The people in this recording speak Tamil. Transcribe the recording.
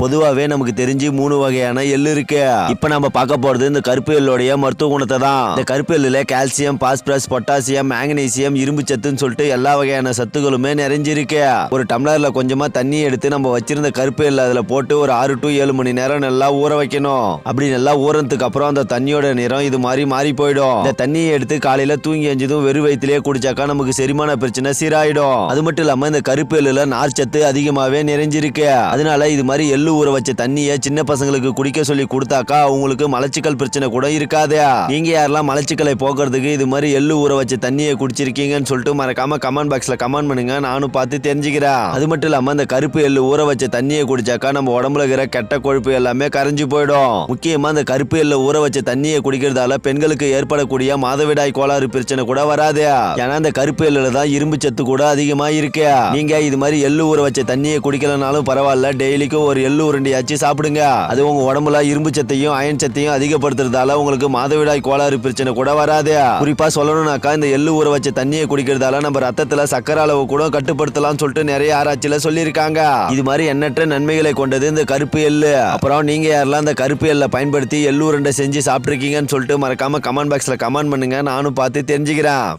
பொதுவாகவே நமக்கு தெரிஞ்சு மூணு வகையான எள்ளு இருக்கு. இப்ப நம்ம பார்க்க போறது இந்த கருப்பு எள்ளுடைய மருத்துவ குணத்தை தான். இந்த கருப்பு எள்ளுல கால்சியம் பாஸ்பரஸ் பொட்டாசியம் மேங்கனீசியம் இரும்பு சத்துன்னு சொல்லிட்டு எல்லா வகையான சத்துக்களுமே நிறைஞ்சிருக்கு. ஒரு டம்ளர்ல கொஞ்சமா தண்ணி எடுத்து நம்ம வச்சிருந்த கருப்பு எள்ளு அதுல போட்டு ஒரு ஆறு டு ஏழு மணி நேரம் நல்லா ஊற வைக்கணும். அப்படி நல்லா ஊறதுக்கு அப்புறம் அந்த தண்ணியோட நிறம் இது மாதிரி மாறி போயிடும். இந்த தண்ணியை எடுத்து காலையில தூங்கி எஞ்சதும் வெறும் வயிற்றுலயே குடிச்சாக்கா நமக்கு செரிமான பிரச்சனை சீராயிடும். அது மட்டும் இல்லாம இந்த கருப்பு எள்ளுல நார்ச்சத்து அதிகமாவே நிறைஞ்சிருக்கு. அதனால இது மாதிரி எள்ளு ஊற வச்ச தண்ணியை சின்ன பசங்களுக்கு குடிக்க சொல்லி கொடுத்தாக்கா அவங்களுக்கு மலச்சிக்கல் பிரச்சனை கூட இருக்காது. நீங்க யாரெல்லாம் மலச்சிக்கலை போக்குறதுக்கு இது மாதிரி எள்ளு ஊற வச்ச தண்ணியை குடிச்சிருக்கீங்கன்னு சொல்லிட்டு மறக்காம கமெண்ட் பாக்ஸ்ல கமெண்ட் பண்ணுங்க. நானும் பார்த்து தெரிஞ்சுக்கிறேன். அது மட்டும் இல்லாம அந்த கருப்பு எள்ளு ஊற வச்ச தண்ணியை குடிச்சாக்கா நம்ம உடம்புல இருக்கிற கெட்ட கொழுப்பு எல்லாமே கரைஞ்சு போயிடும். முக்கியமா அந்த கருப்பு எள்ளு ஊற வச்ச தண்ணியை குடிக்கிறதால பெண்களுக்கு ஏற்படக்கூடிய மாதவிடாய் கோளாறு பிரச்சனை கூட வராது. ஏன்னா அந்த கருப்பு எள்ளுல தான் இரும்பு சத்து கூட அதிகமா இருக்கு. நீங்க இது மாதிரி எள்ளு ஊற வச்ச தண்ணியை குடிக்கலனாலும் பரவாயில்ல. டெய்லிக்கும் ஒரு எள்ளு உருண்டையாச்சு சாப்பிடுங்க. அது உங்க உடம்புல இரும்பு சத்தையும் அயன் சத்தையும் அதிகப்படுத்துறதால உங்களுக்கு மாதவிடாய் கோளாறு பிரச்சனை கூட வராது. குறிப்பா சொல்லணும்னாக்கா இந்த எள்ளு ஊற வச்ச தண்ணியை குடிக்கிறதால நம்ம ரத்தத்துல சக்கரை அளவு கூட கட்டுப்படுத்தலாம்னு சொல்லிட்டு நிறைய ஆராய்ச்சியில சொல்லியிருக்காங்க. இது மாதிரி எண்ணற்ற நன்மைகளை கொண்டது இந்த கருப்பு எள்ளு. அப்புறம் நீங்க யாரெல்லாம் இந்த கருப்பு எல்லை பயன்படுத்தி எள்ளு உருண்டை செஞ்சு சாப்பிட்ருக்கீங்கன்னு சொல்லிட்டு மறக்காம கமெண்ட் பாக்ஸ்ல கமெண்ட் பண்ணுங்க. நானும் பார்த்து தெரிஞ்சுக்கிறேன்.